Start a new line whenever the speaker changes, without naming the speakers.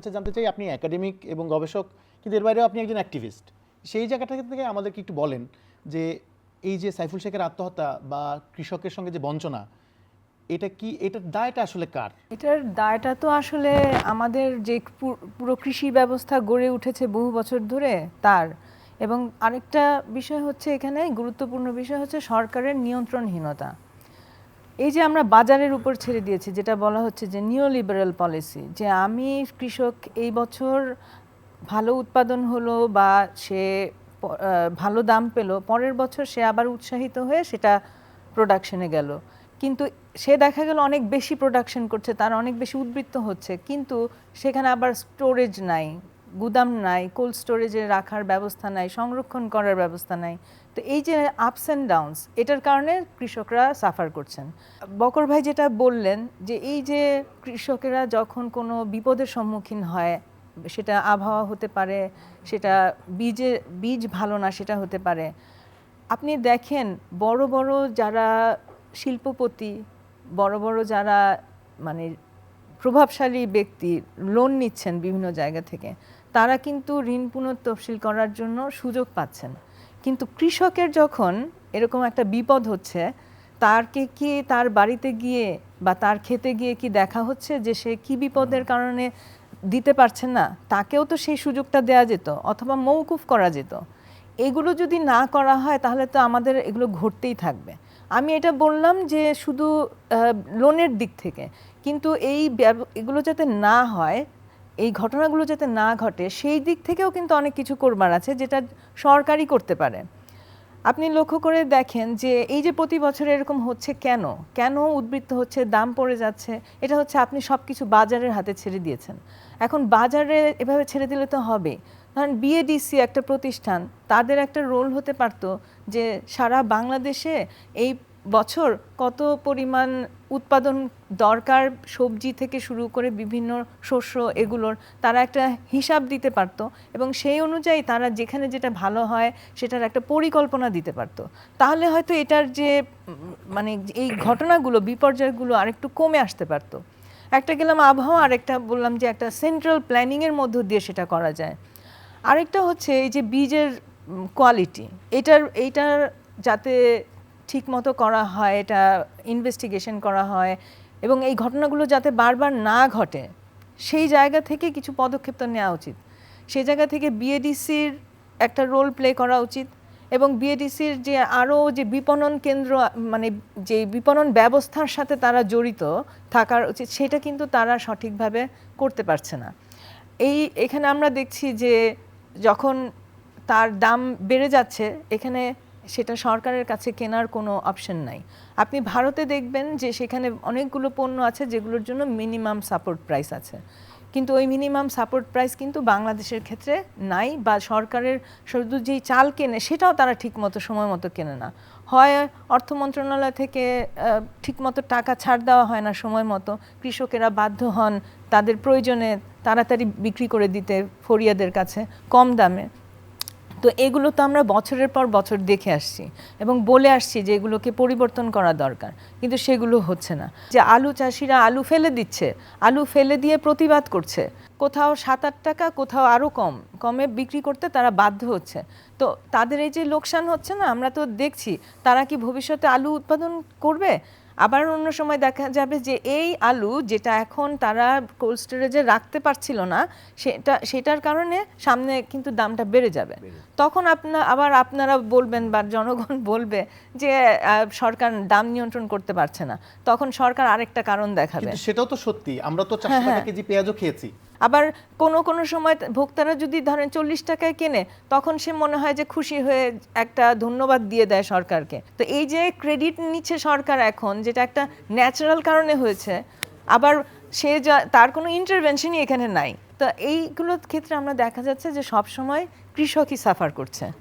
আচ্ছা জানতে চাই আপনি একাডেমিক এবং গবেষক, কিন্তু এর বাইরেও আপনি একজন অ্যাক্টিভিস্ট সেই জায়গাটা থেকে আমাদেরকে একটু বলেন যে এই যে সাইফুল শেখের আত্মহত্যা বা কৃষকের সঙ্গে যে বঞ্চনা, এটা কি, এটার দায়টা আসলে কার?
এটার দায়টা তো আসলে আমাদের যে পুরো কৃষি ব্যবস্থা গড়ে উঠেছে বহু বছর ধরে তার। এবং আরেকটা বিষয় হচ্ছে এখানে, গুরুত্বপূর্ণ বিষয় হচ্ছে সরকারের নিয়ন্ত্রণহীনতা। এই যে আমরা বাজারের উপর ছেড়ে দিয়েছি, যেটা বলা হচ্ছে যে নিও লিবারেল পলিসি যে আমি কৃষক এই বছর ভালো উৎপাদন হলো বা সে ভালো দাম পেল, পরের বছর সে আবার উৎসাহিত হয়ে সেটা প্রোডাকশনে গেল। কিন্তু সে দেখা গেল অনেক বেশি প্রোডাকশন করছে, তার অনেক বেশি উদ্বৃত্ত হচ্ছে, কিন্তু সেখানে আবার স্টোরেজ নাই। গুদাম নাই কোল্ড স্টোরেজে রাখার ব্যবস্থা নাই, সংরক্ষণ করার ব্যবস্থা নাই। তো এই যে আপস অ্যান্ড ডাউনস এটার কারণে কৃষকরা সাফার করছেন। বকর ভাই যেটা বললেন যে এই যে কৃষকেরা যখন কোনো বিপদের সম্মুখীন হয়, সেটা আবহাওয়া হতে পারে, সেটা বীজে, বীজ ভালো না, সেটা হতে পারে। আপনি দেখেন, বড় বড় যারা শিল্পপতি, বড় বড় যারা মানে প্রভাবশালী ব্যক্তি লোন নিচ্ছেন বিভিন্ন জায়গা থেকে। তারা কিন্তু ঋণ পুনঃতফসিল করার জন্য সুযোগ পাচ্ছেন। কিন্তু কৃষকের যখন এরকম একটা বিপদ হচ্ছে, তারকে কি তার বাড়িতে গিয়ে বা তার খেতে গিয়ে কি দেখা হচ্ছে যে সে কি বিপদের কারণে দিতে পারছে না? তাকেও তো সেই সুযোগটা দেওয়া যেত অথবা মৌকুফ করা যেত। এগুলো যদি না করা হয়, তাহলে তো আমাদের এগুলো ঘটতেই থাকবে। আমি এটা বললাম যে শুধু লোনের দিক থেকে। কিন্তু এই এগুলো যাতে না হয় এই ঘটনাগুলো যাতে না ঘটে, সেই দিক থেকেও কিন্তু অনেক কিছু করবার আছে যেটা সরকারই করতে পারে। আপনি লক্ষ্য করে দেখেন যে এই যে প্রতি বছর এরকম হচ্ছে কেন? কেন উদ্বৃত্ত হচ্ছে? দাম পড়ে যাচ্ছে? এটা হচ্ছে আপনি সব কিছু বাজারের হাতে ছেড়ে দিয়েছেন। এখন বাজারে এভাবে ছেড়ে দিলে তো হবে। ধরেন বিএডিসি একটা প্রতিষ্ঠান, তাদের একটা রোল হতে পারতো যে সারা বাংলাদেশে এই বছর কত পরিমাণ উৎপাদন দরকার সবজি থেকে শুরু করে বিভিন্ন শস্য এগুলোর, তারা একটা হিসাব দিতে পারতো এবং সেই অনুযায়ী তারা যেখানে যেটা ভালো হয় সেটার একটা পরিকল্পনা দিতে পারতো। তাহলে হয়তো এটার যে মানে এই ঘটনাগুলো, বিপর্যয়গুলো আরেকটু কমে আসতে পারতো। একটা গেলাম আবহাওয়া, আরেকটা বললাম যে একটা সেন্ট্রাল প্ল্যানিংয়ের মধ্য দিয়ে সেটা করা যায়। আরেকটা হচ্ছে এই যে বীজের কোয়ালিটি এটার, এইটার যাতে ঠিক মতো করা হয়, এটা ইনভেস্টিগেশন করা হয় এবং এই ঘটনাগুলো যাতে বারবার না ঘটে, সেই জায়গা থেকে কিছু পদক্ষেপ তো নেওয়া উচিত। সেই জায়গা থেকে বিএডিসির একটা রোল প্লে করা উচিত এবং বিএডিসির যে আরও যে বিপণন কেন্দ্র মানে যে বিপণন ব্যবস্থার সাথে তারা জড়িত থাকার উচিত, সেটা কিন্তু তারা সঠিকভাবে করতে পারছে না। এই এখানে আমরা দেখছি যে যখন তার দাম বেড়ে যাচ্ছে, এখানে সেটা সরকারের কাছে কেনার কোনো অপশন নাই। আপনি ভারতে দেখবেন যে সেখানে অনেকগুলো পণ্য আছে যেগুলোর জন্য মিনিমাম সাপোর্ট প্রাইস আছে। কিন্তু ওই মিনিমাম সাপোর্ট প্রাইস কিন্তু বাংলাদেশের ক্ষেত্রে নাই বা সরকারের শুধু যেই চাল কেনে সেটাও তারা ঠিকমতো সময় মতো কেনে না। হয় অর্থ মন্ত্রণালয় থেকে ঠিকমতো টাকা ছাড় দেওয়া হয় না সময় মতো, কৃষকেরা বাধ্য হন তাদের প্রয়োজনে তাড়াতাড়ি বিক্রি করে দিতে ফরিয়াদের কাছে কম দামে। তো এগুলো তো আমরা বছরের পর বছর দেখে আসছি এবং বলে আসছি যে এগুলোকে পরিবর্তন করা দরকার, কিন্তু সেগুলো হচ্ছে না। যে আলু চাষিরা আলু ফেলে দিচ্ছে, আলু ফেলে দিয়ে প্রতিবাদ করছে, কোথাও সাত আট টাকা, কোথাও আরও কম, কমে বিক্রি করতে তারা বাধ্য হচ্ছে। তো তাদের এই যে লোকসান হচ্ছে না, আমরা তো দেখছি, তারা কি ভবিষ্যতে আলু উৎপাদন করবে? আবার অন্য সময় দেখা যাবে যে এই আলু যেটা এখন তারা কোল্ড স্টোরেজে রাখতে পারছিল না সেটা সেটার কারণে সামনে কিন্তু দামটা বেড়ে যাবে। তখন আপনার আবার আপনারা বলবেন বা জনগণ বলবে যে সরকার দাম নিয়ন্ত্রণ করতে পারছে না। তখন সরকার আরেকটা কারণ দেখাবে।
সেটাও তো সত্যি। আমরা তো চারশো
হ্যাঁ,
টাকা
হ্যাঁ।
কেজি পেঁয়াজও খেয়েছি।
আবার কোনো কোনো সময় ভোক্তারা যদি ধরেন চল্লিশ টাকায় কেনে তখন সে মনে হয় যে খুশি হয়ে একটা ধন্যবাদ দিয়ে দেয় সরকারকে। তো এই যে ক্রেডিট নিচ্ছে সরকার এখন যেটা একটা ন্যাচারাল কারণে হয়েছে, আবার সে যা, তার কোনো ইন্টারভেনশনই এখানে নাই। তো এইগুলোর ক্ষেত্রে আমরা দেখা যাচ্ছে যে সবসময় কৃষকই সাফার করছে।